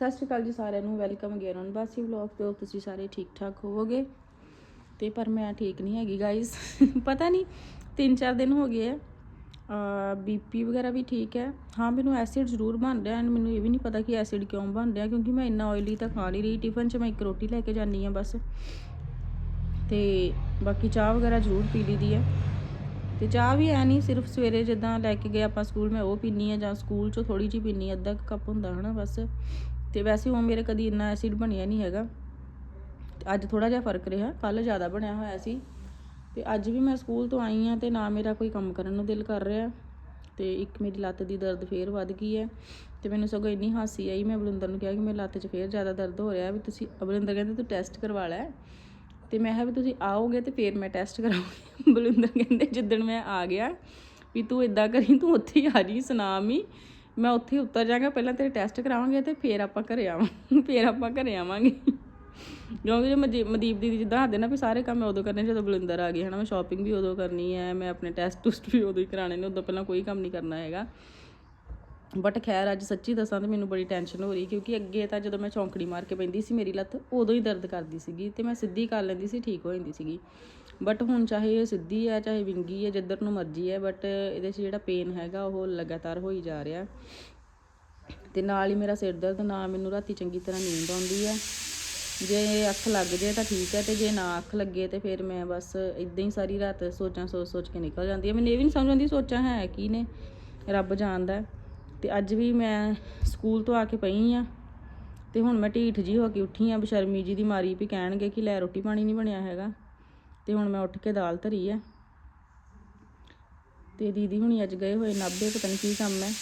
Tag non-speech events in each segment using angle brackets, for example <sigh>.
ਸਤਿ ਸ਼੍ਰੀ ਅਕਾਲ ਜੀ ਸਾਰਿਆਂ ਨੂੰ welcome again on Bassi vlog ਤੇ hope ਤੁਸੀਂ ਸਾਰੇ ਠੀਕ ਠਾਕ ਹੋਵੋਗੇ? ਤੇ ਪਰ ਮੈਂ ਠੀਕ ਨਹੀਂ ਹੈਗੀ ਗਾਇਸ <laughs> ਪਤਾ ਨਹੀਂ 3-4 ਦਿਨ ਹੋ ਗਏ ਆ। ਬੀਪੀ ਵਗੈਰਾ ਵੀ ਠੀਕ ਹੈ। ਹਾਂ, ਮੈਨੂੰ ਐਸਿਡ ਜ਼ਰੂਰ ਬਣ ਰਿਹਾ ਐਂਡ ਮੈਨੂੰ ਇਹ ਵੀ ਨਹੀਂ ਪਤਾ ਕਿ ਐਸਿਡ ਕਿਉਂ ਬਣ ਰਿਹਾ ਕਿਉਂਕਿ ਮੈਂ ਇੰਨਾ ਆਇਲੀ ਤਾਂ ਖਾ ਨਹੀਂ ਰਹੀ। ਟਿਫਨ 'ਚ ਮੈਂ ਇੱਕ ਰੋਟੀ ਲੈ ਕੇ ਜਾਂਦੀ ਆ ਬਸ। ਤੇ ਬਾਕੀ ਚਾਹ ਵਗੈਰਾ ਜ਼ਰੂਰ ਪੀ ਲਈਦੀ ਹੈ। ਤੇ ਚਾਹ ਵੀ ਐ ਨਹੀਂ, ਸਿਰਫ ਸਵੇਰੇ ਜਿੱਦਾਂ ਲੈ ਕੇ ਗਏ ਆਪਾਂ ਸਕੂਲ, ਮੈਂ ਉਹ ਪੀਨੀ ਆ ਜਾਂ ਸਕੂਲ 'ਚੋਂ ਥੋੜੀ ਜਿਹੀ ਪੀਨੀ ਅੱਧਾ ਕੁ ਕੱਪ ਹੁੰਦਾ ਹਨਾ ਬਸ। ਤੇ ਵੈਸੇ ਉਹ ਮੇਰੇ ਕਦੀ ਇੰਨਾ ਐਸਿਡ ਬਣਿਆ ਨਹੀਂ ਹੈਗਾ। ਤੇ ਅੱਜ ਥੋੜਾ ਜਿਹਾ ਫ਼ਰਕ ਰਿਹਾ ਕੱਲ ਜ਼ਿਆਦਾ ਬਣਿਆ ਹੋਇਆ ਸੀ। ਤੇ ਅੱਜ ਵੀ ਮੈਂ ਸਕੂਲ ਤੋਂ ਆਈ ਆ ਤੇ ਨਾ ਮੇਰਾ ਕੋਈ ਕੰਮ ਕਰਨ ਨੂੰ ਦਿਲ ਕਰ ਰਿਹਾ। ਤੇ ਇੱਕ ਮੇਰੀ ਲੱਤ ਦੀ ਦਰਦ ਫੇਰ ਵੱਧ ਗਈ ਹੈ ਤੇ ਮੈਨੂੰ ਸਗੋਂ ਇੰਨੀ ਹਾਸੀ ਆਈ, ਮੈਂ ਬਲਿੰਦਰ ਨੂੰ ਕਿਹਾ ਕਿ ਮੇਰੀ ਲੱਤ 'ਚ ਫੇਰ ਜ਼ਿਆਦਾ ਦਰਦ ਹੋ ਰਿਹਾ ਵੀ ਤੁਸੀਂ ਬਲਿੰਦਰ ਕਹਿੰਦੇ ਤੂੰ ਟੈਸਟ ਕਰਵਾ ਲੈ। ਤੇ ਮੈਂ ਕਿਹਾ ਵੀ ਤੁਸੀਂ ਆਓਗੇ ਤੇ ਫੇਰ ਮੈਂ ਟੈਸਟ ਕਰਾਉਂਗੀ। ਬਲਿੰਦਰ ਕਹਿੰਦੇ ਜਿੱਦਣ ਮੈਂ ਆ ਗਿਆ ਵੀ ਤੂੰ ਇਦਾਂ ਕਰੀ, ਤੂੰ ਉੱਥੇ ਹੀ ਆ ਜੀ ਸੁਨਾਮੀ ਮੈਂ ਉੱਥੇ ਹੀ ਉਤਰ ਜਾਗਾ ਪਹਿਲਾਂ ਤੇਰੇ ਟੈਸਟ ਕਰਾਵਾਂਗੇ ਤੇ ਫੇਰ ਆਪਾਂ ਘਰੇ ਆਵਾਂ। <laughs> ਫੇਰ ਆਪਾਂ ਘਰੇ ਆਵਾਂਗੇ। ਕਿਉਂਕਿ ਜੇ ਮਜੀ- ਮਨਦੀਪ ਦੀਦੀ ਜਿੱਦਾਂ ਹੱਦੇ ਨਾ ਵੀ ਸਾਰੇ ਕੰਮ ਮੈਂ ਉਦੋਂ ਕਰਨੇ ਜਦੋਂ ਬਲਿੰਦਰ ਆ ਗਈ ਹਨਾ। ਮੈਂ ਸ਼ਾਪਿੰਗ ਵੀ ਉਦੋਂ ਕਰਨੀ ਹੈ ਮੈਂ ਆਪਣੇ ਟੈਸਟ ਟੁਸਟ ਵੀ ਉਦੋਂ ਹੀ ਕਰਾਣੇ ਨੇ, ਉਦੋਂ ਪਹਿਲਾਂ ਕੋਈ ਕੰਮ ਨਹੀਂ ਕਰਨਾ ਹੈਗਾ। ਬਟ ਖੈਰ, ਅੱਜ ਸੱਚੀ ਦੱਸਾਂ ਤੇ ਮੈਨੂੰ ਬੜੀ ਟੈਨਸ਼ਨ ਹੋ ਰਹੀ, ਕਿਉਂਕਿ ਅੱਗੇ ਤਾਂ ਜਦੋਂ ਮੈਂ ਚੌਂਕੜੀ ਮਾਰ ਕੇ ਪੈਂਦੀ ਸੀ, ਮੇਰੀ ਲੱਤ ਉਦੋਂ ਹੀ ਦਰਦ ਕਰਦੀ ਸੀਗੀ ਤੇ ਮੈਂ ਸਿੱਧੀ ਕਰ ਲੈਂਦੀ ਸੀ, ਠੀਕ ਹੋ ਜਾਂਦੀ ਸੀਗੀ। ਬਟ ਹੁਣ ਚਾਹੇ ਇਹ ਸਿੱਧੀ ਹੈ, ਚਾਹੇ ਵਿੰਗੀ ਹੈ, ਜਿੱਧਰ ਨੂੰ ਮਰਜ਼ੀ ਹੈ ਬਟ ਇਹਦੇ 'ਚ ਜਿਹੜਾ ਪੇਨ ਹੈਗਾ, ਉਹ ਲਗਾਤਾਰ ਹੋਈ ਜਾ ਰਿਹਾ। ਤੇ ਨਾਲ ਹੀ ਮੇਰਾ ਸਿਰ ਦਰਦ, ਨਾ ਮੈਨੂੰ ਰਾਤੀ ਚੰਗੀ ਤਰ੍ਹਾਂ ਨੀਂਦ ਆਉਂਦੀ ਹੈ। ਜੇ ਅੱਖ ਲੱਗ ਜੇ ਤਾਂ ਠੀਕ ਹੈ, ਤੇ ਜੇ ਨਾ ਅੱਖ ਲੱਗੇ ਤੇ ਫਿਰ ਮੈਂ ਬਸ ਇਦਾਂ ਹੀ ਸਾਰੀ ਰਾਤ ਸੋਚਾਂ ਸੋਚ ਸੋਚ ਕੇ ਨਿਕਲ ਜਾਂਦੀ ਹੈ। ਮੈਨੂੰ ਇਹ ਵੀ ਨਹੀਂ ਸਮਝ ਆਉਂਦੀ ਸੋਚਾਂ ਹੈ ਕੀ ਨੇ, ਰੱਬ ਜਾਣਦਾ ਹੈ। ਤੇ ਅੱਜ ਵੀ ਮੈਂ ਸਕੂਲ ਤੋਂ ਆ ਕੇ ਪਈ ਆ ਤੇ ਹੁਣ ਮੈਂ ਢੀਠ ਜੀ ਹੋ ਕੇ ਉੱਠੀ ਆ ਬਸ਼ਰਮੀ ਜੀ ਦੀ ਮਾਰੀ ਵੀ ਕਹਿਣਗੇ ਕਿ ਲੈ ਰੋਟੀ ਪਾਣੀ ਨਹੀਂ ਬਣਿਆ ਹੈਗਾ। ਤੇ ਹੁਣ ਮੈਂ ਉੱਠ ਕੇ ਦਾਲ ਧਰੀ ਹੈ ਤੇ ਦੀਦੀ ਹੁਣੀ ਅੱਜ ਗਏ ਹੋਏ ਨਾਭੇ, ਪਤਾ ਨਹੀਂ ਕੀ ਕੰਮ ਹੈ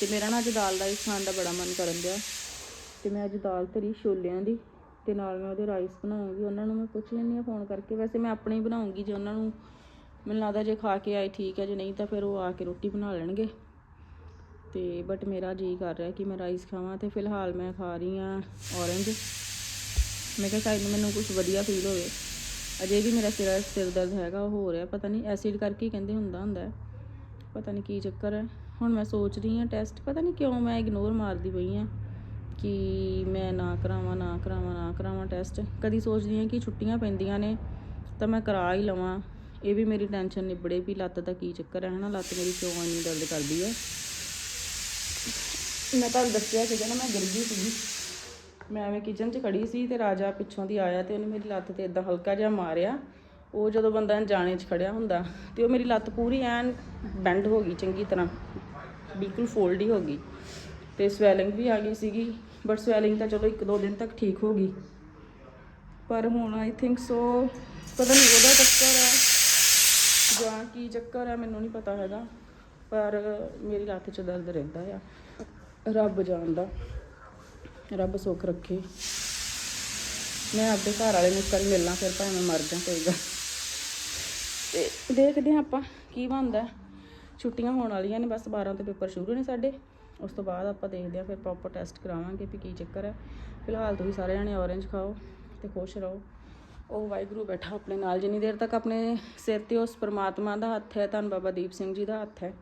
ਤੇ ਮੇਰਾ ਨਾ ਅੱਜ ਦਾਲ ਦਾ ਹੀ ਖਾਣ ਦਾ ਬੜਾ ਮਨ ਕਰਨ ਦਿਆ। ਤੇ ਮੈਂ ਅੱਜ ਦਾਲ ਧਰੀ ਛੋਲਿਆਂ ਦੀ ਤੇ ਨਾਲ ਮੈਂ ਉਹਦੇ ਰਾਈਸ ਬਣਾਉਂਗੀ। ਉਹਨਾਂ ਨੂੰ ਮੈਂ ਪੁੱਛ ਲੈਂਦੀ ਆ ਫੋਨ ਕਰਕੇ। ਵੈਸੇ ਮੈਂ ਆਪਣੇ ਹੀ ਬਣਾਉਂਗੀ, ਜੇ ਉਹਨਾਂ ਨੂੰ ਮੈਨੂੰ ਲੱਗਦਾ ਜੇ ਖਾ ਕੇ ਆਏ ਠੀਕ ਹੈ ਜੇ ਨਹੀਂ ਤਾਂ ਫਿਰ ਉਹ ਆ ਕੇ ਰੋਟੀ ਬਣਾ ਲੈਣਗੇ। ਤੇ ਬਟ ਮੇਰਾ ਜੀ ਕਰ ਰਿਹਾ ਕਿ ਮੈਂ ਰਾਈਸ ਖਾਵਾਂ ਤੇ ਫਿਲਹਾਲ ਮੈਂ ਖਾ ਰਹੀ ਆ ਔਰੰਜ। ਮੈਂ ਕਿਹਾ ਸ਼ਾਇਦ ਮੈਨੂੰ ਕੁਝ ਵਧੀਆ ਫੀਲ ਹੋਵੇ। ਅਜੇ ਵੀ ਮੇਰਾ ਸਿਰ ਸਿਰ ਦਰਦ ਹੈਗਾ, ਉਹ ਹੋ ਰਿਹਾ, ਪਤਾ ਨਹੀਂ ਐਸਿਡ ਕਰਕੇ ਕਹਿੰਦੇ ਹੁੰਦਾ ਹੁੰਦਾ ਪਤਾ ਨਹੀਂ ਕੀ ਚੱਕਰ ਹੈ। ਹੁਣ ਮੈਂ ਸੋਚ ਰਹੀ ਹਾਂ ਟੈਸਟ ਪਤਾ ਨਹੀਂ ਕਿਉਂ ਮੈਂ ਇਗਨੋਰ ਮਾਰਦੀ ਪਈ ਹਾਂ ਕਿ ਮੈਂ ਨਾ ਕਰਾਵਾਂ ਨਾ ਕਰਾਵਾਂ ਨਾ ਕਰਾਵਾਂ ਟੈਸਟ ਕਦੀ ਸੋਚਦੀ ਹਾਂ ਕਿ ਛੁੱਟੀਆਂ ਪੈਂਦੀਆਂ ਨੇ, ਤਾਂ ਮੈਂ ਕਰਾ ਹੀ ਲਵਾਂ। ਇਹ ਵੀ ਮੇਰੀ ਟੈਨਸ਼ਨ ਨਿਬੜੇ ਵੀ ਲੱਤ ਦਾ ਕੀ ਚੱਕਰ ਹੈ, ਹਨਾ? ਲੱਤ ਮੇਰੀ ਕਿਉਂ ਇੰਨੀ ਦਰਦ ਕਰਦੀ ਹੈ? ਮੈਂ ਤੁਹਾਨੂੰ ਦੱਸਿਆ ਸੀਗਾ ਨਾ, ਮੈਂ ਗਿਰ ਗਈ ਸੀਗੀ। ਮੈਂ ਐਵੇਂ ਕਿਚਨ 'ਚ ਖੜੀ ਸੀ ਤੇ ਰਾਜਾ ਪਿੱਛੋਂ ਦੀ ਆਇਆ ਤੇ ਉਹਨੇ ਮੇਰੀ ਲੱਤ ਤੇ ਇਦਾਂ ਹਲਕਾ ਜਿਹਾ ਮਾਰਿਆ। ਉਹ ਜਦੋਂ ਬੰਦਾ ਅਣਜਾਣੇ 'ਚ ਖੜਿਆ ਹੁੰਦਾ ਤੇ ਉਹ ਮੇਰੀ ਲੱਤ ਪੂਰੀ ਐਨ ਬੈਂਡ ਹੋ ਗਈ ਚੰਗੀ ਤਰ੍ਹਾਂ, ਬਿਲਕੁਲ ਫੋਲਡ ਹੀ ਹੋ ਗਈ ਤੇ ਸਵੈਲਿੰਗ ਵੀ ਆ ਗਈ ਸੀਗੀ ਬਟ ਸਵੈਲਿੰਗ ਤਾਂ ਚਲੋ ਇੱਕ ਦੋ ਦਿਨ ਤੱਕ ਠੀਕ ਹੋ ਗਈ। ਪਰ ਹੁਣ ਆਈ ਥਿੰਕ ਸੋ ਪਤਾ ਨਹੀਂ ਉਹਦਾ ਚੱਕਰ ਆ ਜਾਂ ਕੀ ਚੱਕਰ ਆ ਮੈਨੂੰ ਨਹੀਂ ਪਤਾ ਹੈਗਾ, ਪਰ ਮੇਰੀ ਲੱਤ 'ਚ ਦਰਦ ਰਹਿੰਦਾ ਆ, ਰੱਬ ਜਾਣਦਾ। ਰੱਬ ਸੁੱਖ ਰੱਖੇ। ਮੈਂ ਆਪਦੇ ਘਰ ਵਾਲੇ ਨੂੰ ਕੱਲ ਮਿਲਣਾ, ਫਿਰ ਭਾਵੇਂ ਮੈਂ ਮਰ ਜਾ ਕੋਈ ਗੱਲ। ਤੇ ਦੇਖਦੇ ਹਾਂ ਆਪਾਂ ਕੀ ਬਣਦਾ। ਛੁੱਟੀਆਂ ਹੋਣ ਵਾਲੀਆਂ ਨੇ, ਬਸ 12 ਤੋਂ ਪੇਪਰ ਸ਼ੁਰੂ ਨੇ ਸਾਡੇ। ਉਸ ਤੋਂ ਬਾਅਦ ਆਪਾਂ ਦੇਖਦੇ ਹਾਂ, ਫਿਰ ਪ੍ਰੋਪਰ ਟੈਸਟ ਕਰਾਵਾਂਗੇ ਵੀ ਕੀ ਚੱਕਰ ਹੈ। ਫਿਲਹਾਲ ਤੁਸੀਂ ਸਾਰੇ ਜਣੇ ਔਰੇਂਜ ਖਾਓ ਤੇ ਖੁਸ਼ ਰਹੋ। ਉਹ ਵਾਹਿਗੁਰੂ ਬੈਠਾ ਆਪਣੇ ਨਾਲ, ਜਿੰਨੀ ਦੇਰ ਤੱਕ ਆਪਣੇ ਸਿਰ ਤੇ ਉਸ ਪਰਮਾਤਮਾ ਦਾ ਹੱਥ ਹੈ, ਧੰਨ ਬਾਬਾ ਦੀਪ ਸਿੰਘ ਜੀ ਦਾ ਹੱਥ ਹੈ,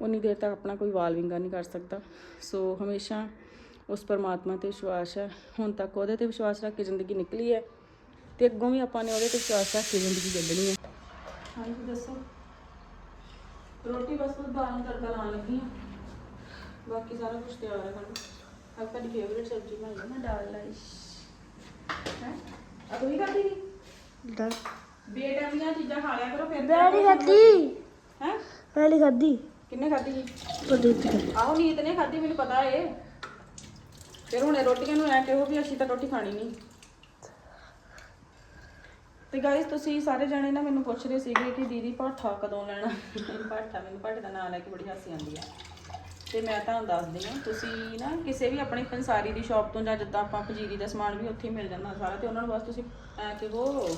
ਉਨੀ ਦੇਰ ਤੱਕ ਆਪਣਾ ਕੋਈ ਵਾਲ ਵਿੰਗਾ ਨਹੀਂ ਕਰ ਸਕਦਾ। ਸੋ ਹਮੇਸ਼ਾ ਉਸ ਪਰਮਾਤਮਾ ਤੇ ਵਿਸ਼ਵਾਸ ਹੈ। ਹੁਣ ਤੱਕ ਉਹਦੇ ਤੇ ਵਿਸ਼ਵਾਸ ਰੱਖ ਕੇ ਜ਼ਿੰਦਗੀ ਨਿਕਲੀ ਹੈ ਤੇ ਅੱਗੋਂ ਵੀ ਆਪਾਂ ਨੇ ਉਹਦੇ ਤੇ ਵਿਸ਼ਵਾਸ ਰੱਖ ਕੇ ਜ਼ਿੰਦਗੀ ਕੱਢਣੀ ਹੈ। ਹਾਂਜੀ ਦੱਸੋ। ਰੋਟੀ ਬਸ ਨੂੰ ਤੜਕਾ ਲਾਉਣ ਲੱਗੀ ਹਾਂ। ਬਾਕੀ ਸਾਰਾ ਕੁਝ ਤਿਆਰ ਹੈ ਸਾਨੂੰ ਅੱਜ ਤੁਹਾਡੀ ਫੇਵਰੇਟ ਸਬਜ਼ੀ ਬਣਾਈ ਹੈ ਨਾ ਦਾਲ ਰਾਈਸ ਹੈ? ਆ ਤੂੰ ਹੀ ਕਰਦੀ ਦਾਲ। ਬੇਟਾਮੀਆਂ ਚੀਜ਼ਾਂ ਖਾ ਲਿਆ ਕਰੋ ਫਿਰ ਨਹੀਂ ਖਾਦੀ ਹੈ? ਨਹੀਂ ਖਾਦੀ ਕਿੰਨੇ ਖਾਧੀ ਜੀ ਉਹ ਦਿੱਤੀ ਆਹੋ ਨੀਤ ਨੇ ਖਾਧੀ ਮੈਨੂੰ ਪਤਾ ਏ। ਫਿਰ ਹੁਣ ਇਹ ਰੋਟੀਆਂ ਨੂੰ ਐ ਕਿਹੋ ਵੀ ਅਸੀਂ ਤਾਂ ਰੋਟੀ ਖਾਣੀ ਨਹੀਂ। ਤੇ ਗਾਇਸ ਤੁਸੀਂ ਸਾਰੇ ਜਾਣੇ ਨਾ ਮੈਨੂੰ ਪੁੱਛ ਰਹੇ ਸੀਗੇ ਕਿ ਦੀਦੀ ਪਾਠਾ ਕਦੋਂ ਲੈਣਾ? ਪਾਠਾ, ਮੈਨੂੰ ਪਾਠੇ ਦਾ ਨਾਮ ਲੈ ਕੇ ਬੜੀ ਹਾਸੀ ਆਉਂਦੀ ਆ। ਤੇ ਮੈਂ ਤੁਹਾਨੂੰ ਦੱਸਦੀ ਹਾਂ, ਤੁਸੀਂ ਨਾ ਕਿਸੇ ਵੀ ਆਪਣੀ ਪੰਸਾਰੀ ਦੀ ਸ਼ਾਪ ਤੋਂ ਜਾਂ ਜਿੱਦਾਂ ਆਪਾਂ ਪਜੀਰੀ ਦਾ ਸਮਾਨ ਵੀ ਉੱਥੇ ਹੀ ਮਿਲ ਜਾਂਦਾ ਸਾਰਾ, ਤੇ ਉਹਨਾਂ ਨੂੰ ਬਸ ਤੁਸੀਂ ਐ ਕਿ ਉਹ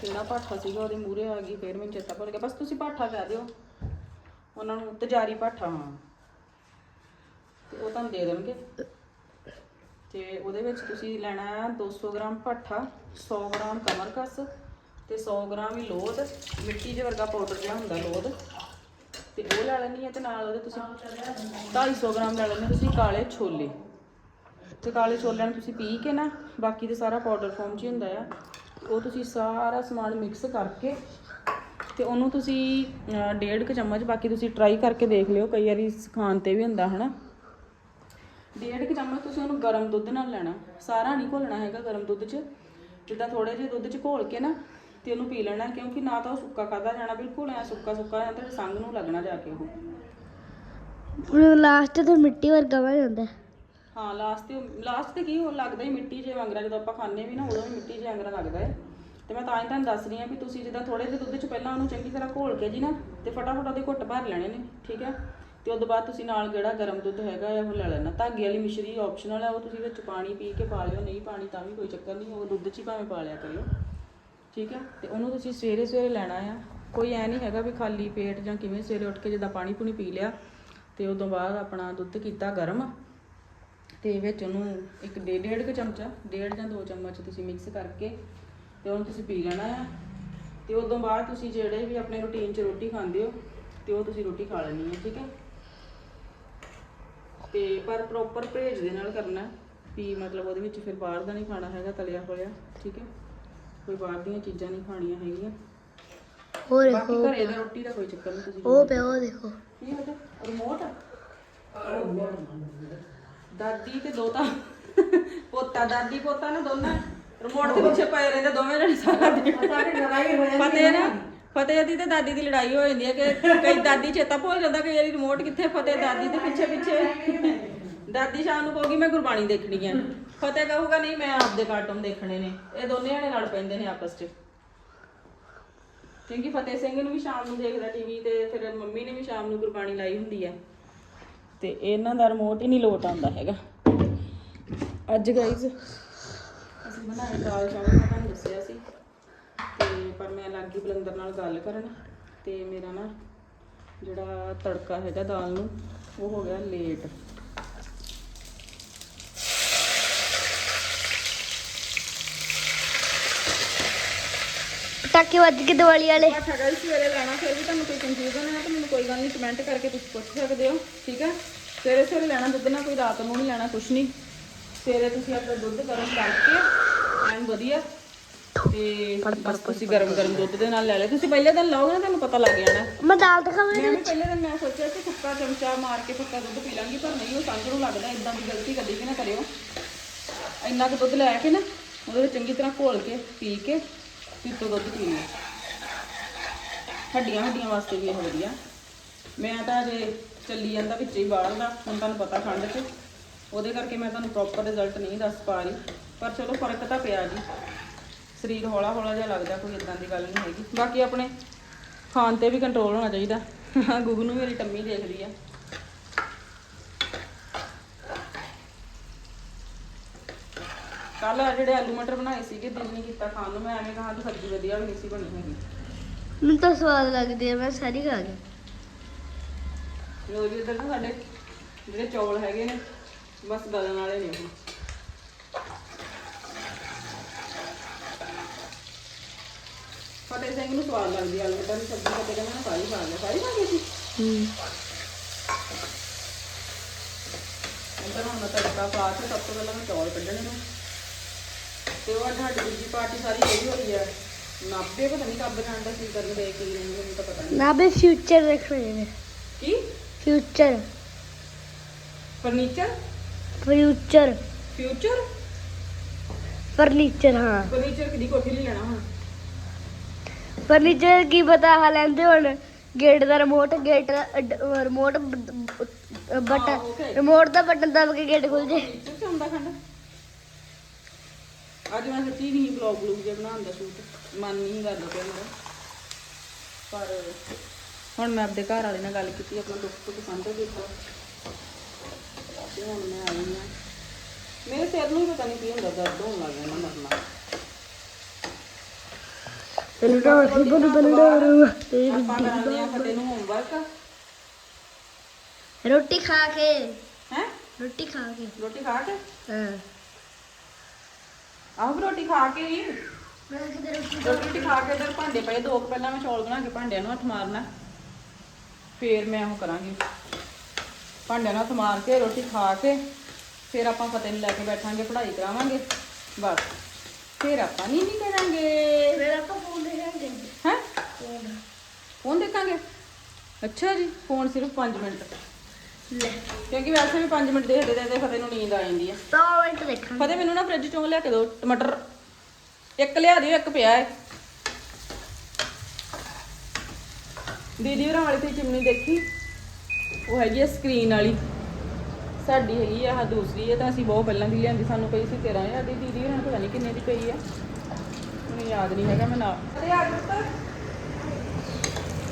ਕਿਹੜਾ ਪਾਠਾ ਸੀਗਾ, ਉਹਦੇ ਮੂਹਰੇ ਆ ਗਈ, ਫੇਰ ਮੈਨੂੰ ਚੇਤਾ ਭੁੱਲ ਗਿਆ। ਬਸ ਤੁਸੀਂ ਪਾਠਾ ਕਹਿ ਦਿਓ। ਉਹਨਾਂ ਨੂੰ ਤਜਾਰੀ ਪਾਠਾ, ਹਾਂ। ਉਹ ਤੁਹਾਨੂੰ ਦੇ ਦੇਣਗੇ। ਤੇ ਉਹਦੇ ਵਿੱਚ ਤੁਸੀਂ ਲੈਣਾ ਹੈ 200 ਗ੍ਰਾਮ ਭੱਠਾ 100 ਗ੍ਰਾਮ ਕਮਰਕਸ ਤੇ 100 ਗ੍ਰਾਮ ਹੀ ਲੋਦ। ਮਿੱਟੀ ਦੇ ਵਰਗਾ ਪਾਊਡਰ ਜਿਹਾ ਹੁੰਦਾ ਲੋਦ। ਤੇ ਉਹ ਲੈ ਲੈਣੀ ਹੈ ਤੇ ਨਾਲ ਉਹਦੇ ਤੁਸੀਂ 250 ਗ੍ਰਾਮ ਲੈ ਲੈਣੇ ਤੁਸੀਂ ਕਾਲੇ ਛੋਲੇ। ਤੇ ਕਾਲੇ ਛੋਲਿਆਂ ਨੂੰ ਤੁਸੀਂ ਪੀ ਕੇ ਨਾ ਬਾਕੀ ਤੇ ਸਾਰਾ ਪਾਊਡਰ ਫਾਰਮ 'ਚ ਹੀ ਹੁੰਦਾ ਆ। ਉਹ ਤੁਸੀਂ ਸਾਰਾ ਸਮਾਨ ਮਿਕਸ ਕਰਕੇ ਤੇ ਉਹਨੂੰ ਤੁਸੀਂ ਡੇਢ ਕੁ ਚਮਚ ਬਾਕੀ ਤੁਸੀਂ ਟਰਾਈ ਕਰਕੇ ਦੇਖ ਲਿਓ। ਕਈ ਵਾਰੀ ਖਾਣ ਤੇ ਵੀ ਹੁੰਦਾ, ਹਨਾ? ਡੇਢ ਕੁ ਚਮਚ ਤੁਸੀਂ ਉਹਨੂੰ ਗਰਮ ਦੁੱਧ ਨਾਲ ਲੈਣਾ। ਸਾਰਾ ਨਹੀਂ ਘੋਲਣਾ ਹੈਗਾ ਗਰਮ ਦੁੱਧ 'ਚ। ਜਿੱਦਾਂ ਥੋੜੇ ਜਿਹੇ ਦੁੱਧ 'ਚ ਘੋਲ ਕੇ ਨਾ ਤੇ ਉਹਨੂੰ ਪੀ ਲੈਣਾ ਕਿਉਂਕਿ ਨਾ ਤਾਂ ਉਹ ਸੁੱਕਾ ਖਾਦਾ ਜਾਣਾ ਬਿਲਕੁਲ ਐ ਸੁੱਕਾ ਸੁੱਕਾ ਜਾਂ ਤੇ ਸੰਗ ਨੂੰ ਲੱਗਣਾ ਜਾ ਕੇ ਉਹ। ਲਾਸਟ ਤੇ ਮਿੱਟੀ ਵਰਗਾ ਬਣ ਜਾਂਦਾ। ਹਾਂ ਲਾਸਟ ਤੇ ਲਾਸਟ ਤੇ ਕੀ ਉਹ ਲੱਗਦਾ ਹੀ ਮਿੱਟੀ ਜੇ ਵਾਂਗਰਾ ਜਦੋਂ ਆਪਾਂ ਖਾਂਦੇ ਵੀ ਨਾ ਉਦੋਂ ਵੀ ਮਿੱਟੀ ਜੇ ਵਾਂਗਰਾ ਲੱਗਦਾ ਹੈ। ਤੇ ਮੈਂ ਤਾਂ ਹੀ ਤੁਹਾਨੂੰ ਦੱਸ ਰਹੀ ਹਾਂ ਵੀ ਤੁਸੀਂ ਜਿੱਦਾਂ ਥੋੜੇ ਜਿਹੇ ਦੁੱਧ 'ਚ ਪਹਿਲਾਂ ਉਹਨੂੰ ਚੰਗੀ ਤਰ੍ਹਾਂ ਘੋਲ ਕੇ ਜੀ ਨਾ ਤੇ ਫਟਾਫਟ ਉਹਦੇ ਘੁੱਟ ਭਰ ਲੈਣੇ ਨੇ ਠੀਕ ਹੈ? ਤੇ ਉਸ ਤੋਂ ਬਾਅਦ ਤੁਸੀਂ ਨਾਲ ਜਿਹੜਾ ਗਰਮ ਦੁੱਧ ਹੈਗਾ ਆ, ਉਹ ਲੈ ਲੈਣਾ। ਧਾਗੇ ਵਾਲੀ ਮਿਸ਼ਰੀ ਆਪਸ਼ਨਲ ਹੈ ਉਹ ਤੁਸੀਂ ਵਿੱਚ ਪਾਣੀ ਪੀ ਕੇ ਪਾ ਲਿਓ, ਨਹੀਂ ਪਾਣੀ ਤਾਂ ਵੀ ਕੋਈ ਚੱਕਰ ਨਹੀਂ, ਉਹ ਦੁੱਧ 'ਚ ਹੀ ਭਾਵੇਂ ਪਾ ਲਿਆ ਕਰਿਓ। ਠੀਕ ਹੈ ਤੇ ਉਹਨੂੰ ਤੁਸੀਂ ਸਵੇਰੇ ਸਵੇਰੇ ਲੈਣਾ ਆ। ਕੋਈ ਐ ਨਹੀਂ ਹੈਗਾ ਵੀ ਖਾਲੀ ਪੇਟ ਜਾਂ ਕਿਵੇਂ ਸਵੇਰੇ ਉੱਠ ਕੇ ਜਿੱਦਾਂ ਪਾਣੀ ਪੂਣੀ ਪੀ ਲਿਆ, ਤੇ ਉਦੋਂ ਬਾਅਦ ਆਪਣਾ ਦੁੱਧ ਕੀਤਾ ਗਰਮ। ਤੇ ਵਿੱਚ ਉਹਨੂੰ ਇੱਕ ਡੇਢ ਡੇਢ ਕੁ ਚਮਚਾ, ਡੇਢ ਜਾਂ ਦੋ ਚਮਚ ਤੁਸੀਂ ਮਿਕਸ ਕਰਕੇ ਤੇ ਉਹਨੂੰ ਤੁਸੀਂ ਪੀ ਲੈਣਾ ਆ। ਤੇ ਉਦੋਂ ਬਾਅਦ ਤੁਸੀਂ ਜਿਹੜੇ ਵੀ ਆਪਣੇ ਰੂਟੀਨ 'ਚ ਰੋਟੀ ਖਾਂਦੇ ਹੋ, ਤੇ ਉਹ ਤੁਸੀਂ ਰੋਟੀ ਖਾ ਲੈਣੀ ਹੈ ਠੀਕ ਹੈ ਤੇ ਪਰ ਪ੍ਰੋਪਰ ਪਰਹੇਜ ਦੇ ਨਾਲ ਕਰਨਾ ਵੀ ਮਤਲਬ ਉਹਦੇ ਵਿੱਚ ਫਿਰ ਬਾਹਰ ਦਾ ਨਹੀਂ ਖਾਣਾ ਹੈਗਾ ਤਲਿਆ ਹੋਇਆ ਠੀਕ ਹੈ? ਕੋਈ ਬਾਹਰ ਦੀਆਂ ਚੀਜ਼ਾਂ ਨਹੀਂ ਖਾਣੀਆਂ ਹੈਗੀਆਂ। ਹੋਰ ਬਾਕੀ ਦੇਖੋ ਘਰੇ ਦਾ ਰੋਟੀ ਦਾ ਕੋਈ ਚੱਕਰ ਨਹੀਂ ਤੁਸੀਂ ਉਹ ਪਿਆ ਉਹ ਦੇਖੋ। ਕੀ ਹੋ ਗਿਆ? ਰਿਮੋਟ ਦਾਦੀ ਤੇ ਦੋਤਾ। ਪੋਤਾ ਦਾਦੀ ਪੋਤਾ ਨਾ ਦੋਨਾਂ। ਰਿਮੋਟ ਦੇ ਪਿੱਛੇ ਪਏ ਰਹਿੰਦੇ ਦੋਵੇਂ ਜਣੇ ਸਾਰਾ ਦਿਨ। ਫਤਿਹ ਨਾ। ਫਤਿਹ ਦੀ ਤੇ ਦਾਦੀ ਦੀ ਲੜਾਈ ਹੋ ਜਾਂਦੀ ਹੈ ਕਿ ਕਈ ਦਾਦੀ ਚੇਤਾ ਭੁੱਲ ਜਾਂਦਾ ਕਿ ਯਾਰੀ ਰਿਮੋਟ ਕਿੱਥੇ ਫਤਿਹ ਦਾਦੀ ਦੇ ਪਿੱਛੇ ਪਿੱਛੇ। ਦਾਦੀ ਸ਼ਾਮ ਨੂੰ ਕਹੂਗੀ, ਮੈਂ ਗੁਰਬਾਣੀ ਦੇਖਣੀ ਹੈ ਫਤਿਹ ਕਹੂਗਾ, ਨਹੀਂ, ਮੈਂ ਆਪਦੇ ਕਾਰਟੂਨ ਦੇਖਣੇ ਨੇ। ਇਹ ਦੋਨੇ ਜਣੇ ਲੜ ਪੈਂਦੇ ਨੇ ਆਪਸ 'ਚ। ਕਿਉਂਕਿ ਫਤਿਹ ਸਿੰਘ ਨੂੰ ਵੀ ਸ਼ਾਮ ਨੂੰ ਦੇਖਦਾ ਟੀਵੀ ਤੇ, ਫਿਰ ਮੰਮੀ ਨੇ ਵੀ ਸ਼ਾਮ ਨੂੰ ਗੁਰਬਾਣੀ ਲਾਈ ਹੁੰਦੀ ਹੈ ਤੇ ਇਹਨਾਂ ਦਾ ਰਿਮੋਟ ਹੀ ਨਹੀਂ ਲੋਟ ਆਉਂਦਾ ਹੈਗਾ। ਅੱਜ ਗਾਇਜ਼ ਅਸੀਂ ਬਣਾਏ ਦਾਲ ਚਾਵਲ, ਮੈਂ ਤੁਹਾਨੂੰ ਦੱਸਿਆ ਸੀ। ਲੱਗ ਬਲੰਦਰ ਨਾਲ ਗੱਲ ਕਰਨ ਤੇ ਮੇਰਾ ਨਾ ਜਿਹੜਾ ਤੜਕਾ ਹੈਗਾ ਦਾਲ ਨੂੰ ਉਹ ਹੋ ਗਿਆ ਲੇਟ ਪਟਾਕੇ ਵੱਜ ਕੇ ਦੀਵਾਲੀ ਵਾਲੇ। ਅੱਛਾ ਗਾਇਜ਼ ਸਵੇਰੇ ਲੈਣਾ ਫਿਰ ਵੀ ਤੁਹਾਨੂੰ ਕੋਈ ਕਨਫਿਊਜ਼ਨ ਹੈ ਤਾਂ ਮੈਨੂੰ ਕੋਈ ਗੱਲ ਨਹੀਂ ਕਮੈਂਟ ਕਰਕੇ ਤੁਸੀਂ ਪੁੱਛ ਸਕਦੇ ਹੋ ਠੀਕ ਹੈ? ਸਵੇਰੇ ਸਵੇਰੇ ਲੈਣਾ ਦੁੱਧ ਨਾ ਕੋਈ ਰਾਤ ਨੂੰ ਨਹੀਂ ਲੈਣਾ ਕੁਛ ਨਹੀਂ। ਸਵੇਰੇ ਤੁਸੀਂ ਆਪਣਾ ਦੁੱਧ ਗਰਮ ਕਰਕੇ ਐਨ ਵਧੀਆ। ਤੇ ਬਸ ਤੁਸੀਂ ਗਰਮ ਗਰਮ ਦੁੱਧ ਦੇ ਨਾਲ ਲੈ ਲਿਓ। ਤੁਸੀਂ ਪਹਿਲੇ ਦਿਨ ਲਾਓਗੇ ਨਾ ਤੁਹਾਨੂੰ ਪਤਾ ਲੱਗ ਜਾਣਾ। ਮੈਂ ਦਾਲ ਦਿਖਾਵਾਂ ਮੈਂ ਵੀ ਪਹਿਲੇ ਦਿਨ ਮੈਂ ਸੋਚਿਆ ਕਿ ਸੁੱਕਾ ਚਮਚਾ ਮਾਰ ਕੇ ਪੱਕਾ ਦੁੱਧ ਪੀ ਲਾਂਗੀ ਪਰ ਨਹੀਂ ਉਹ ਸੰਗ ਨੂੰ ਲੱਗਦਾ ਇਦਾਂ ਦੀ ਗਲਤੀ ਕਦੀ ਵੀ ਨਾ ਕਰਿਓ। ਇੰਨਾ ਕੁ ਦੁੱਧ ਲੈ ਕੇ ਨਾ ਉਹਦੇ ਵਿੱਚ ਚੰਗੀ ਤਰ੍ਹਾਂ ਘੋਲ ਕੇ ਪੀ ਕੇ ਫਿਰ ਤੋਂ ਦੁੱਧ ਪੀ ਲਿਓ ਹੱਡੀਆਂ ਹੱਡੀਆਂ ਵਾਸਤੇ ਵੀ ਇਹ ਵਧੀਆ। ਮੈਂ ਤਾਂ ਜੇ ਚੱਲੀ ਜਾਂਦਾ ਵਿੱਚ ਹੀ ਬਾਹਰ ਦਾ ਹੁਣ ਤੁਹਾਨੂੰ ਪਤਾ ਠੰਡ 'ਚ। ਉਹਦੇ ਕਰਕੇ ਮੈਂ ਤੁਹਾਨੂੰ ਪ੍ਰੋਪਰ ਰਿਜ਼ਲਟ ਨਹੀਂ ਦੱਸ ਪਾ ਰਹੀ। ਪਰ ਚਲੋ ਫ਼ਰਕ ਤਾਂ ਪਿਆ ਜੀ। ਸਰੀਰ ਹੌਲਾ ਹੌਲਾ ਜਿਹਾ ਲੱਗਦਾ ਕੋਈ ਇਦਾਂ ਦੀ ਗੱਲ ਨਹੀਂ ਹੈਗੀ। ਬਾਕੀ ਆਪਣੇ ਖਾਣ ਤੇ ਵੀ ਕੰਟਰੋਲ ਹੋਣਾ ਚਾਹੀਦਾ। ਗੁੱਗੂ ਨੂੰ ਮੇਰੀ ਟੰਮੀ ਦੇਖਦੀ ਆ। ਕੱਲ ਜਿਹੜੇ ਆਲੂ ਮਟਰ ਬਣਾਏ ਸੀਗੇ ਦਿਲ ਨਹੀਂ ਕੀਤਾ ਖਾਣ ਨੂੰ। ਮੈਂ ਐਵੇਂ ਕਹਾਂ ਕਿ ਸਬਜ਼ੀ ਵਧੀਆ ਵੀ ਨਹੀਂ ਸੀ ਬਣੀ ਹੈਗੀ। ਮੈਨੂੰ ਤਾਂ ਸਵਾਦ ਲੱਗਦੀ ਹੈ ਮੈਂ ਸਾਰੀ ਖਾ ਗਈ। ਲੋ ਜੀ ਇੱਧਰ ਨਾ ਸਾਡੇ ਜਿਹੜੇ ਚੌਲ ਹੈਗੇ ਨੇ ਬਸ ਗਲਣ ਵਾਲੇ ਨੇ ਉਹ। ਫਤਿਹ ਸਿੰਘ ਨੂੰ ਸਵਾਦ ਲੱਗਦੀ ਆ ਆਲੂ ਮਟਰ ਦੀ ਸਬਜ਼ੀ ਫਤਿਹ ਕਹਿੰਦਾ ਮੈਂ ਸਾਰੀ ਖਾ ਲਿਆ। ਸਾਰੀ ਖਾ ਗਈ ਸੀ ਹੂੰ। ਅੰਦਰ ਹੁਣ ਮੈਂ ਤੜਕਾ ਪਾ ਕੇ ਸਭ ਤੋਂ ਪਹਿਲਾਂ ਮੈਂ ਚੌਲ ਕੱਢਣੇ ਨੇ। ਤੇ ਉਹ ਸਾਡੀ ਦੂਜੀ ਪਾਰਟੀ ਸਾਰੀ ਇਹੀ ਹੋਈ ਹੈ ਨਾਪੇ ਪਤਾ ਨਹੀਂ ਕੱਬ ਜਾਣ ਦਾ ਕੀ ਕਰਨ ਦੇ ਕੀ ਨਹੀਂ ਮੈਨੂੰ ਤਾਂ ਪਤਾ ਨਹੀਂ ਨਾ ਬੇ ਫਿਊਚਰ ਦੇਖਣੇ ਨੇ। ਕੀ? Future furniture future future furniture ਹਾਂ। ਫਰਨੀਚਰ ਕਿਦੀ ਕੋਠੀ ਲਈ ਲੈਣਾ ਹੁਣ? ਫਰਨੀਚਰ ਕੀ ਪਤਾ ਹਾ ਲੈਂਦੇ ਹੁਣ ਗੇਟ ਦਾ remote gate remote button. Remote ਦਾ ਬਟਨ ਦਬ ਕੇ ਗੇਟ ਖੁੱਲ ਜੇ। ਫਰਨੀਚਰ ਚ ਹੁੰਦਾ ਖੰਡ? ਅੱਜ ਮੈਂ ਸੱਚੀ ਨਹੀਂ ਬਲੌਗ ਬਲੂਗ ਜਿਹਾ ਬਣਾਉਣ ਦਾ ਸ਼ੂਟ ਮਨ ਨਹੀਂ ਕਰਦਾ ਪਿਆ ਮੇਰਾ। ਪਰ ਹੁਣ ਮੈਂ ਆਪਣੇ ਘਰ ਵਾਲੇ ਨਾਲ ਗੱਲ ਕੀਤੀ ਆਪਣਾ ਦੁੱਖ ਤੋਂ ਪਸੰਦ ਕੀਤਾ। ਤੇ ਹੁਣ ਮੈਂ ਆਈ ਹਾਂ। ਮੇਰੇ ਸਿਰ ਨੂੰ ਪਤਾ ਨਹੀਂ ਕੀ ਹੁੰਦਾ ਦਰਦ ਹੋਣ ਲੱਗ ਗਿਆ ਨਾ ਮਰਨਾ। ਤੈਨੂੰ ਤਾਂ ਅਸੀਂ ਬਣ ਬਣ ਡਰੂ ਆਪਾਂ ਕਰਾਉਂਦੇ ਆ ਫਤੇ ਨੂੰ ਹੋਮਵਰਕ ਰੋਟੀ ਖਾ ਕੇ। ਹੈ? ਰੋਟੀ ਖਾ ਕੇ। ਰੋਟੀ ਖਾ ਕੇ? ਹਾਂ। ਆਹ ਵੀ ਰੋਟੀ ਖਾ ਕੇ ਹੀ। ਮੈਂ ਕਿਤੇ ਰੋਟੀ ਰੋਟੀ ਖਾ ਕੇ ਇਧਰ ਭਾਂਡੇ ਪਏ ਦੋ ਕੁ ਪਹਿਲਾਂ ਮੈਂ ਚੌਲ ਬਣਾ ਕੇ ਭਾਂਡਿਆਂ ਨੂੰ ਹੱਥ ਮਾਰਨਾ। ਫੇਰ ਮੈਂ ਉਹ ਕਰਾਂਗੀ। ਭਾਂਡਿਆਂ ਨੂੰ ਹੱਥ ਮਾਰ ਕੇ ਰੋਟੀ ਖਾ ਕੇ ਫਿਰ ਆਪਾਂ ਫਤਿਹ ਨੂੰ ਲੈ ਕੇ ਬੈਠਾਂਗੇ ਪੜ੍ਹਾਈ ਕਰਾਵਾਂਗੇ। ਬਸ। ਫਿਰ ਆਪਾਂ ਨਹੀਂ ਨਹੀਂ ਕਰਾਂਗੇ ਫਿਰ ਆਪਾਂ ਫੋਨ ਦੇਖਾਂਗੇ। ਹੈ? ਫੋਨ ਦੇਖਾਂਗੇ? ਅੱਛਾ ਜੀ ਫੋਨ ਸਿਰਫ 5 ਮਿੰਟ। ਲੈ। ਕਿਉਂਕਿ ਵੈਸੇ ਵੀ 5 ਮਿੰਟ ਦੇਖਦੇ ਦੇਖਦੇ ਫਤਿਹ ਨੂੰ ਨੀਂਦ ਆ ਜਾਂਦੀ ਹੈ 100 ਮਿੰਟ ਦੇਖਾਂਗੇ। ਫਤਿਹ ਮੈਨੂੰ ਨਾ ਫ੍ਰਿਜ ਚੋਂ ਲਿਆ ਕੇ ਦਿਓ ਟਮਾਟਰ। ਇੱਕ ਲਿਆ ਦਿਓ ਇੱਕ ਪਿਆ ਹੈ ਦੀਦੀ ਹੋਰਾਂ ਵਾਲੀ ਤੁਸੀਂ ਚਿਮਨੀ ਦੇਖੀ। ਉਹ ਹੈਗੀ ਹੈ ਸਕਰੀਨ ਵਾਲੀ। ਸਾਡੀ ਹੈਗੀ ਆ, ਆਹ ਦੂਸਰੀ ਹੈ ਤਾਂ ਅਸੀਂ ਬਹੁਤ ਪਹਿਲਾਂ ਦੀ ਲਿਆਂਦੀ, ਸਾਨੂੰ ਪਈ ਸੀ 13000 ਦੀ ਦੀਦੀ ਹੋਰਾਂ ਪਤਾ ਨਹੀਂ ਕਿੰਨੇ ਦੀ ਪਈ ਆ। ਮੈਨੂੰ ਯਾਦ ਨਹੀਂ ਹੈਗਾ, ਮੈਂ ਨਾ ਅਰੇ ਆ ਪੁੱਤ।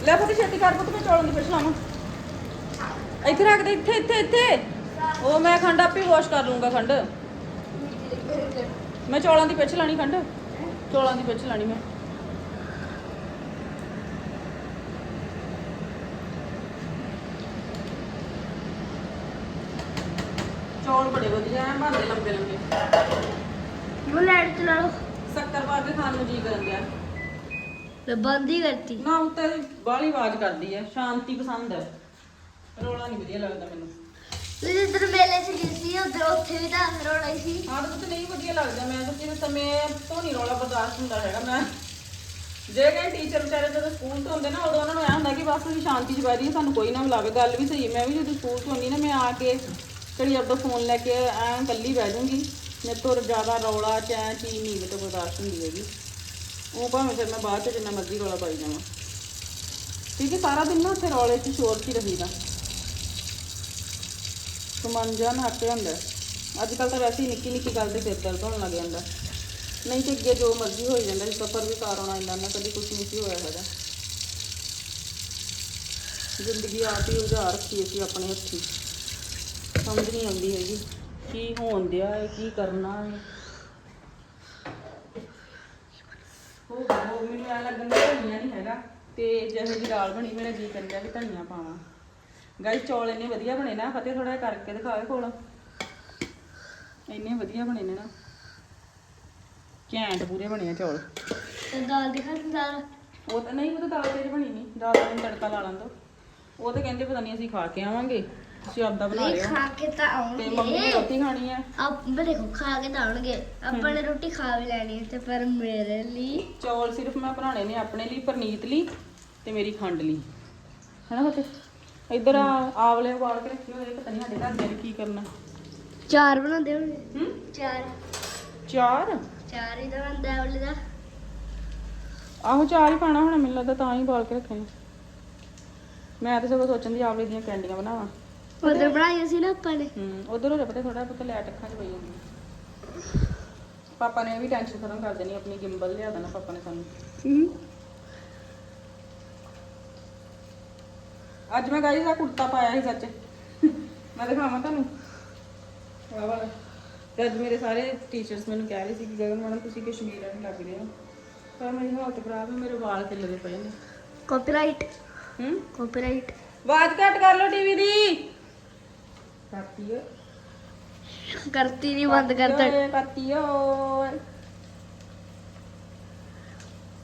ਲੈ ਫਤਿਹ ਛੇਤੀ ਕਰ ਪੁੱਤ, ਮੈਂ ਚੌਲਾਂ ਦੀ ਪਿੱਛ ਲਾਵਾਂ। ਇੱਥੇ ਰੱਖ ਦੇ, ਇੱਥੇ ਇੱਥੇ ਇੱਥੇ। ਉਹ ਮੈਂ ਖੰਡ ਆਪੇ ਵਾਸ਼ ਕਰ ਲੂੰਗਾ ਖੰਡ। ਮੈਂ ਚੌਲਾਂ ਦੀ ਪਿੱਛ ਲਾਣੀ ਖੰਡ। ਚੌਲਾਂ ਦੀ ਪਿੱਛ ਲਾਣੀ ਮੈਂ। ਬੜੇ ਵਧੀਆ ਐ ਬਣਦੇ ਲੰਬੇ ਲੰਬੇ। ਉਹ ਲਾਈਟ ਚਲਾ ਲਓ? ਸ਼ੱਕਰ ਪਾ ਕੇ ਖਾਣ ਨੂੰ ਜੀ ਕਰਨ ਗਿਆ ਮੈਂ ਬੰਦ ਹੀ ਕਰਤੀ। ਨਾ ਉੱਤੇ ਬਾਹਲੀ ਆਵਾਜ਼ ਕਰਦੀ ਐ ਸ਼ਾਂਤੀ ਪਸੰਦ ਐ। ਰੋਲਾ ਨਹੀਂ ਵਧੀਆ ਲੱਗਦਾ ਮੈਨੂੰ। ਤੁਸੀਂ ਇਧਰ ਮੇਲੇ 'ਚ ਗਈ ਸੀ ਉਧਰ ਉੱਥੇ ਵੀ ਤਾਂ ਰੋਣਾ ਹੀ ਸੀ। ਹਾਂ ਤਾਂ ਨਹੀਂ ਵਧੀਆ ਲੱਗਦਾ ਮੈਂ ਤਾਂ ਕਿਤੇ ਸਮੇਂ ਤੋਂ ਨਹੀਂ ਰੌਲਾ ਬਰਦਾਸ਼ਤ ਹੁੰਦਾ ਹੈਗਾ ਮੈਂ। ਜੇ ਕਹੇ ਟੀਚਰ ਵਿਚਾਰੇ ਜਦੋਂ ਸਕੂਲ ਤੋਂ ਹੁੰਦੇ ਨਾ ਉਦੋਂ ਉਹਨਾਂ ਨੂੰ ਐ ਹੁੰਦਾ ਕਿ ਬਸ ਅਸੀਂ ਸ਼ਾਂਤੀ ਚ ਜਾਈਏ ਸਾਨੂੰ ਕੋਈ ਨਾ ਬੁਲਾਵੇ ਗੱਲ ਵੀ ਸਹੀ ਹੈ ਮੈਂ ਵੀ ਜਦੋਂ ਸਕੂਲ ਤੋਂ ਆਉਂਦੀ ਨਾ ਮੈਂ ਆ ਕੇ ਘੜੀ ਆਪਦਾ ਫੋਨ ਲੈ ਕੇ ਐਂ ਇਕੱਲੀ ਬਹਿ ਜਾਊਂਗੀ। ਮੇਰੇ ਤੋਂ ਜ਼ਿਆਦਾ ਰੌਲਾ, ਚੈਂ, ਚੀ ਨਹੀਂ ਮੇਰੇ ਤੋਂ ਬਰਦਾਸ਼ਤ ਹੁੰਦੀ ਹੈਗੀ। ਉਹ ਭਾਵੇਂ ਫਿਰ ਮੈਂ ਬਾਅਦ ਚ ਜਿੰਨਾ ਮਰਜ਼ੀ ਰੌਲਾ ਪਾਈ ਜਾਵਾਂ। ਕਿਉਂਕਿ ਸਾਰਾ ਦਿਨ ਨਾ ਉੱਥੇ ਰੌਲੇ 'ਚ ਸ਼ੋਰ 'ਚ ਹੀ ਰਹੀਦਾ। ਸਮਾਨ ਜਿਹਾ ਨਾ ਹੱਟੇ ਅੱਜ ਕੱਲ ਤਾਂ ਵੈਸੇ ਹੀ ਨਿੱਕੀ ਨਿੱਕੀ ਗੱਲ ਤੇ ਸਿਰ ਦਰਦ ਹੋਣ ਲੱਗ ਜਾਂਦਾ। ਨਹੀਂ ਤੇ ਅੱਗੇ ਜੋ ਮਰਜ਼ੀ ਹੋਈ ਜਾਂਦਾ ਸੀ ਸਫਰ ਵੀ ਕਾਰ ਆਉਣਾ ਇੰਨਾ ਨਾ ਕਦੀ ਕੁਝ ਨਹੀਂ ਸੀ ਹੋਇਆ ਹੈਗਾ। ਜ਼ਿੰਦਗੀ ਆਪ ਹੀ ਉਜਾ ਰੱਖੀ ਅਸੀਂ ਆਪਣੇ ਹੱਥੀਂ। ਸਮਝ ਨਹੀਂ ਆਉਂਦੀ ਹੈਗੀ। ਕੀ ਹੋਣ ਦਿਆ ਹੈ ਕੀ ਕਰਨਾ ਹੈ। ਹੋ ਹੋ ਮੈਨੂੰ ਐ ਲੱਗਣ ਦਾ ਧਨੀਆ ਨਹੀਂ ਹੈਗਾ। ਤੇ ਜਿਹੋ ਜਿਹੀ ਦਾਲ ਬਣੀ ਮੇਰਾ ਜੀ ਕਰਦਾ ਵੀ ਧਨੀਆ ਪਾਵਾਂ। ਗਾਈ ਚੌਲ ਇੰਨੇ ਵਧੀਆ ਬਣੇ ਨਾ ਫਤਿਹ ਥੋੜਾ ਕਰਕੇ ਦਿਖਾਵੇ ਕੋਲ। ਇੰਨੇ ਵਧੀਆ ਬਣੇ ਨੇ ਨਾ। ਘੈਂਟ ਪੂਰੇ ਬਣੇ ਆ ਚੌਲ। ਤੇ ਦਾਲ ਦਿਖਾ ਦਾਲ। ਉਹ ਤਾਂ ਨਹੀਂ ਉਹ ਤਾਂ ਦਾਲ ਤੇਜ ਬਣੀ ਨਹੀਂ ਦਾਲ ਨੂੰ ਤੜਕਾ ਲਾ ਲਾਂ ਦੋ। ਉਹ ਤਾਂ ਕਹਿੰਦੇ ਪਤਾ ਨਹੀਂ ਅਸੀਂ ਖਾ ਕੇ ਆਵਾਂਗੇ। ਤੁਸੀਂ ਆਪਦਾ ਬਣਾ ਨਹੀਂ ਲਿਓ। ਖਾ ਕੇ ਤਾਂ ਤੇ ਮੰਮੀ ਨੇ ਆਉਣਗੇ ਰੋਟੀ ਖਾਣੀ ਹੈ ਆਪ ਮੈਂ ਦੇਖੋ ਖਾ ਕੇ ਤਾਂ ਆਉਣਗੇ। ਆਪਾਂ ਨੇ ਰੋਟੀ ਖਾ ਵੀ ਲੈਣੀ ਹੈ ਤੇ ਪਰ ਮੇਰੇ ਲਈ ਚੌਲ ਸਿਰਫ ਮੈਂ ਬਣਾਉਣੇ ਨੇ ਆਪਣੇ ਲਈ ਪਰਨੀਤ ਲਈ ਤੇ ਮੇਰੀ ਖੰਡ ਲਈ। ਹੈਨਾ ਫਤਿਹ? ਇੱਧਰ ਆ ਆਵਲੇ ਉਬਾਲ ਕੇ ਰੱਖੇ ਹੋਏ ਪਤਾ ਨਹੀਂ ਸਾਡੇ ਘਰ ਦੇ ਨੇ ਕੀ ਕਰਨਾ। ਚਾਰ ਬਣਾਉਂਦੇ ਹੋਣਗੇ? ਹੂੰ? ਚਾਰ। ਚਾਰ? ਚਾਰ ਹੀ ਤਾਂ ਬਣਦਾ ਹੈ ਉਹਲੇ ਦਾ। ਆਹੋ ਚਾਰ ਹੀ ਪਾਣਾ ਹੋਣਾ ਮੈਨੂੰ ਲੱਗਦਾ ਤਾਂ ਹੀ ਉਬਾਲ ਕੇ ਰੱਖੇ ਨੇ ਮੈਂ ਤਾਂ ਸਗੋਂ ਸੋਚਣ ਦੀ ਆਵਲੇ ਦੀਆਂ ਕੈਂਡੀਆਂ ਬਣਾਵਾਂ। ਉਧਰ ਬਣਾਈਆਂ ਸੀ ਨਾ ਆਪਾਂ ਨੇ। ਹੂੰ ਉਧਰ ਹੋ ਪਤਾ ਥੋੜਾ ਪੁੱਤ ਲੈਟ ਅੱਖਾਂ 'ਚ ਪਈ ਜਾਂਦੀ ਪਾਪਾ ਨੇ ਵੀ ਟੈਨਸ਼ਨ ਖਤਮ ਕਰ ਦੇਣੀ ਆਪਣੀ ਗਿੰਬਲ ਲਿਆ ਦੇਣਾ ਪਾਪਾ ਨੇ ਸਾਨੂੰ। ਅੱਜ ਮੈਂ ਗਾਈ ਦਾ ਕੁੜਤਾ ਪਾਇਆ ਸੀ ਸੱਚ। ਮੈਂ ਦਿਖਾਵਾਂ ਤੁਹਾਨੂੰ। ਆਹ ਵਾਲਾ। ਤੇ ਅੱਜ ਮੇਰੇ ਸਾਰੇ ਟੀਚਰਸ ਮੈਨੂੰ ਕਹਿ ਰਹੇ ਸੀ ਕਿ ਗਗਨ ਮੈਡਮ ਤੁਸੀਂ ਕਸ਼ਮੀਰ ਵਾਲੀ ਲੱਗ ਰਹੇ ਹੋ। ਪਰ ਮੇਰੀ ਹਾਲਤ ਖਰਾਬ ਹੈ ਮੇਰੇ ਵਾਲ ਖਿਲਰੇ ਪਏ ਨੇ। ਕਾਪੀਰਾਈਟ ਹੂੰ। ਕਾਪੀਰਾਈਟ ਆਵਾਜ਼ ਘੱਟ ਕਰ ਲਓ ਟੀਵੀ ਦੀ। ਕਰਤੀ ਓ ਕਰਤੀ ਨਹੀਂ ਬੰਦ ਕਰਤਾ ਕਰਤੀ ਓਏ।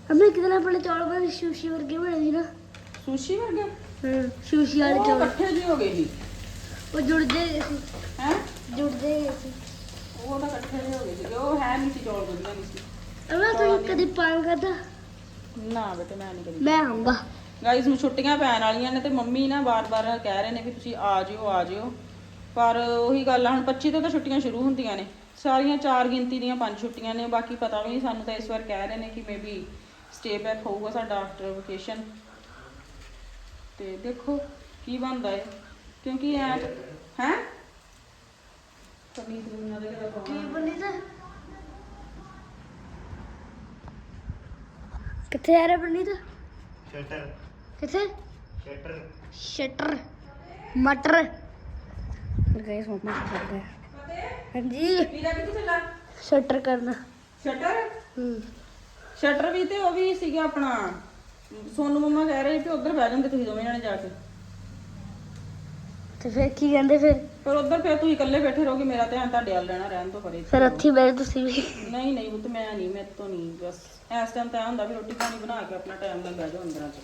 ਅਮੇ ਨਾ ਆਪਣੇ ਚੌਲ ਬਣੇ ਸ਼ੂਸ਼ੀ ਵਰਗੇ ਬਣੇ ਸੀ ਨਾ। ਸੁਸ਼ੀ ਵਰਗੇ? ਹਾਂ ਸ਼ੂਸ਼ੀ ਵਾਲੇ ਉਹ ਚੌਲ। ਇਕੱਠੇ ਜੀ ਹੋ ਗਏ ਸੀ। ਉਹ ਜੁੜਦੇ ਗਏ ਸੀ। ਹੈ? ਜੁੜਦੇ ਗਏ ਸੀ। ਉਹ ਤਾਂ ਇਕੱਠੇ ਜਿਹੇ ਹੋ ਗਏ ਸੀ ਉਹ ਹੈ ਨਹੀਂ ਸੀ ਚੌਲ ਵਧੀਆ ਨਹੀਂ ਸੀ। ਅਮੇ ਤੂੰ ਕਦੀ ਪਾਣ ਕਰਦਾ ਨਾ ਬੇਟੇ ਮੈਂ ਨਹੀਂ ਕਰੀ ਮੈਂ ਆਉਂਗਾ ਗਾਈਸ ਨੂੰ ਛੁੱਟੀਆਂ ਪੈਣ ਵਾਲੀਆਂ ਨੇ ਤੇ ਮੰਮੀ ਨਾ ਬਾਰ-ਬਾਰ ਕਹਿ ਰਹੇ ਨੇ ਵੀ ਤੁਸੀਂ ਆ ਜਿਓ ਆ ਜਿਓ। ਪਰ ਉਹੀ ਗੱਲ ਆ ਹੁਣ 25 ਤੋਂ ਤਾਂ ਛੁੱਟੀਆਂ ਸ਼ੁਰੂ ਹੁੰਦੀਆਂ ਨੇ। ਸਾਰੀਆਂ ਚਾਰ ਗਿਣਤੀ ਦੀਆਂ ਪੰਜ ਛੁੱਟੀਆਂ ਨੇ ਬਾਕੀ ਪਤਾ ਵੀ ਨਹੀਂ ਸਾਨੂੰ ਤਾਂ ਇਸ ਵਾਰ ਕਹਿ ਰਹੇ ਨੇ ਕਿ ਮੇਬੀ ਸਟੇ ਬੈਕ ਹੋਊਗਾ ਸਾਡਾ ਆਫਟਰ ਵਕੇਸ਼ਨ ਤੇ ਦੇਖੋ ਕੀ ਬਣਦਾ ਹੈ ਕਿਉਂਕਿ ਐ ਹੈ? ਪਨੀਰ ਦੁਨੀਆ ਦੇ ਕਿਹੜਾ ਕੀ ਬਣੀ ਤਾਂ ਕਿੱਥੇ ਆ ਰਿਹਾ ਬਣੀ ਤਾਂ ਸ਼ਟਰ। ਕਿੱਥੇ? ਸ਼ਟਰ। ਸ਼ਟਰ। ਮਟਰ। ਗਾਇਸ ਮੰਮਾ ਕੀ ਕਰਦਾ ਹੈ ਹਾਂਜੀ। ਵੀਰਾ ਕਿੱਥੇ ਚੱਲਾ? ਸ਼ਟਰ ਕਰਨਾ। ਸ਼ਟਰ? ਹੂੰ। ਸ਼ਟਰ ਵੀ ਤੇ ਉਹ ਵੀ ਸੀਗਾ ਆਪਣਾ ਸੋਨੂ ਮੰਮਾ ਕਹਿ ਰਹੇ ਕਿ ਉਧਰ ਬਹਿ ਜਾਂਦੇ ਤੁਸੀਂ ਦੋਵੇਂ ਜਣੇ ਜਾ ਕੇ। ਤੇ ਫਿਰ ਕੀ ਕਹਿੰਦੇ ਫਿਰ? ਪਰ ਉਧਰ ਫਿਰ ਤੁਸੀਂ ਇਕੱਲੇ ਬੈਠੇ ਰਹੋਗੇ ਮੇਰਾ ਧਿਆਨ ਤੁਹਾਡੇ ਵੱਲ ਰਹਿਣਾ ਰਹਿਣ ਤੋਂ ਪਰੇ ਫਿਰ ਉੱਥੇ ਬੈਠ ਤੁਸੀਂ ਵੀ। ਨਹੀਂ ਨਹੀਂ ਉਹ ਤੇ ਮੈਂ ਨਹੀਂ ਮੇਰੇ ਤੋਂ ਨਹੀਂ ਬਸ ਇਸ ਟਾਈਮ ਤਾਂ ਇਹ ਹੁੰਦਾ ਵੀ ਰੋਟੀ ਪਾਣੀ ਬਣਾ ਕੇ ਆਪਣਾ ਟਾਈਮ ਨਾਲ ਬਹਿ ਜਾਓ ਅੰਦਰਾਂ 'ਚ।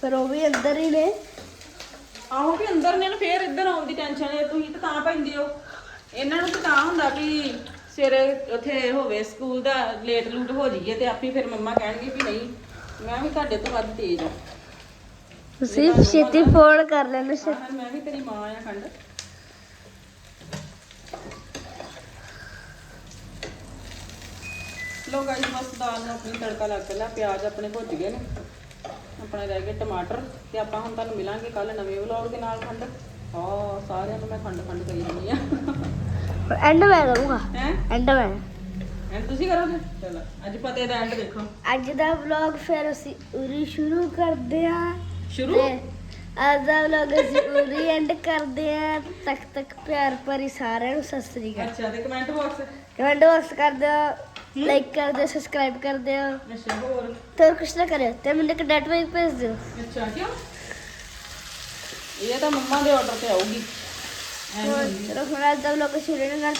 ਫਿਰ ਉਹ ਵੀ ਅੰਦਰ ਹੀ ਨੇ। ਆਹੋ ਵੀ ਅੰਦਰ ਨੇ ਨਾ ਫੇਰ ਇੱਧਰ ਆਉਣ ਦੀ ਟੈਨਸ਼ਨ ਹੈ ਤੁਸੀਂ ਤਾਂ ਤਾਂ ਪੈਂਦੇ ਹੋ। ਇਹਨਾਂ ਨੂੰ ਤਾਂ ਤਾਂ ਹੁੰਦਾ ਵੀ ਸਵੇਰੇ ਉੱਥੇ ਹੋਵੇ ਸਕੂਲ ਦਾ ਲੇਟ ਲੂਟ ਹੋ ਜਾਈਏ ਤੇ ਆਪੇ ਫਿਰ ਮੰਮਾ ਕਹਿਣਗੇ ਵੀ ਨਹੀਂ ਮੈਂ ਵੀ ਤੁਹਾਡੇ ਤੋਂ ਵੱਧ ਤੇਜ਼ ਆ। ਤੁਸੀਂ ਛੇਤੀ ਫੋਨ ਕਰ ਲੈਣਾ ਹਾਂ, ਮੈਂ ਵੀ ਤੇਰੀ ਮਾਂ ਆ ਖੰਡ। ਲੋ ਗਾਇਸ ਬਸ ਦਾਲ ਨੂੰ ਆਪਣੀ ਤੜਕਾ ਲੱਗ ਗਿਆ ਪਿਆਜ਼ ਆਪਣੇ ਭੁੱਜ ਗਏ ਨੇ। ਆਪਣੇ ਰਹਿ ਗਏ ਟਮਾਟਰ ਤੇ ਆਪਾਂ ਹੁਣ ਤੁਹਾਨੂੰ ਮਿਲਾਂਗੇ ਕੱਲ ਨਵੇਂ ਵਲੌਗ ਦੇ ਨਾਲ ਖੰਡ। ਹਾਂ ਸਾਰਿਆਂ ਨੂੰ ਮੈਂ ਖੰਡ ਖੰਡ ਕਹੀ ਜਾਂਦੀ ਆ ਐਂਡ ਮੈਂ ਕਰੂੰਗਾ। ਹੈ? ਐਂਡ ਮੈਂ। ਐਂਡ ਤੁਸੀਂ ਕਰੋਗੇ? ਚਲੋ ਅੱਜ ਪਤੇ ਦਾ ਐਂਡ ਦੇਖੋ। ਅੱਜ ਦਾ ਵਲੌਗ ਫਿਰ ਅਸੀਂ ਉਰੀ ਸ਼ੁਰੂ ਕਰਦੇ ਹਾਂ। ਸ਼ੁਰੂ? ਅੱਜ ਦਾ ਵਲੌਗ ਅਸੀਂ ਉਰੀ ਐਂਡ ਕਰਦੇ ਹਾਂ। ਤੱਕ ਤੱਕ ਪਿਆਰ ਭਰੀ ਸਾਰਿਆਂ ਨੂੰ ਸਤਿ ਸ੍ਰੀ ਅਕਾਲ। ਅੱਛਾ ਤੇ ਕਮੈਂਟ ਬਾਕਸ ਕਮੈਂਟ ਬਾਕਸ ਕਰ ਦਿਓ। ਲਾਈਕ ਕਰ ਦਿਓ ਸਬਸਕ੍ਰਾਈਬ ਕਰ ਦਿਓ ਅੱਛਾ ਹੋਰ ਤੇ ਹੋਰ ਕੁਛ ਨਾ ਕਰਿਓ ਤੇ ਮੈਨੂੰ ਇੱਕ ਡੈਟ ਵੇਕ ਭੇਜ ਦਿਓ ਅੱਛਾ ਕਿਉਂ ਇਹ ਤਾਂ ਮੰਮਾ ਦੇ ਆਰਡਰ ਤੇ ਆਊਗੀ ਐਂ ਨੀ ਹੁੰਦੀ। ਚਲੋ ਹੁਣ ਅੱਜ ਦਾ ਵਲੌਗ ਸ਼ੁਰੂ ਕਰਦੇ ਹਾਂ